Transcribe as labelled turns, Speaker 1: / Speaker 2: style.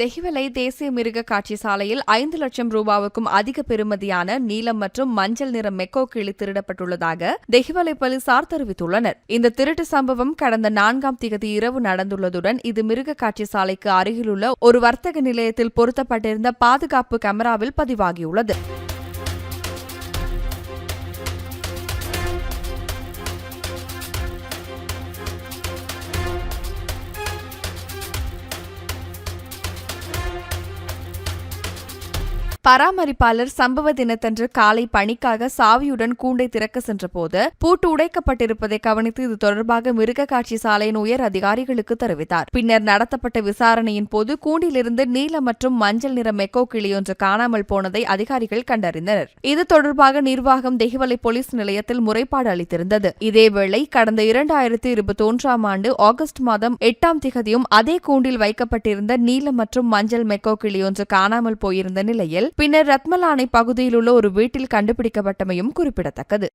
Speaker 1: தெஹிவலை தேசிய மிருக காட்சி சாலையில் ஐந்து லட்சம் ரூபாவுக்கும் அதிக பெறுமதியான நீலம் மற்றும் மஞ்சள் நிற மெக்கோ கிளி திருடப்பட்டுள்ளதாக தெஹிவலை போலீசார் தெரிவித்துள்ளனர். இந்த திருட்டு சம்பவம் கடந்த நான்காம் திகதி இரவு நடந்துள்ளதுடன் இது மிருக காட்சி சாலைக்கு அருகிலுள்ள ஒரு வர்த்தக நிலையத்தில் பொருத்தப்பட்டிருந்த பாதுகாப்பு கேமராவில் பதிவாகியுள்ளது. பராமரிப்பாளர் சம்பவ தினத்தன்று காலை பணிக்காக சாவியுடன் கூண்டை திறக்க சென்றபோது பூட்டு உடைக்கப்பட்டிருப்பதை கவனித்து இது தொடர்பாக மிருக காட்சி சாலையின் உயர் அதிகாரிகளுக்கு தெரிவித்தார். பின்னர் நடத்தப்பட்ட விசாரணையின் போது கூண்டிலிருந்து நீல மற்றும் மஞ்சள் நிற மெக்கோ கிளியொன்று காணாமல் போனதை அதிகாரிகள் கண்டறிந்தனர். இது தொடர்பாக நிர்வாகம் தெஹிவலை போலீஸ் நிலையத்தில் முறைப்பாடு அளித்திருந்தது. இதேவேளை கடந்த இரண்டாயிரத்தி இருபத்தி ஒன்றாம் ஆண்டு ஆகஸ்ட் மாதம் எட்டாம் திகதியும் அதே கூண்டில் வைக்கப்பட்டிருந்த நீல மற்றும் மஞ்சள் மெக்கோ கிளியொன்று காணாமல் போயிருந்த நிலையில் பின்னர் ரத்மலானை பகுதியில் உள்ள ஒரு வீட்டில் கண்டுபிடிக்கப்பட்டமையும் குறிப்பிடத்தக்கது.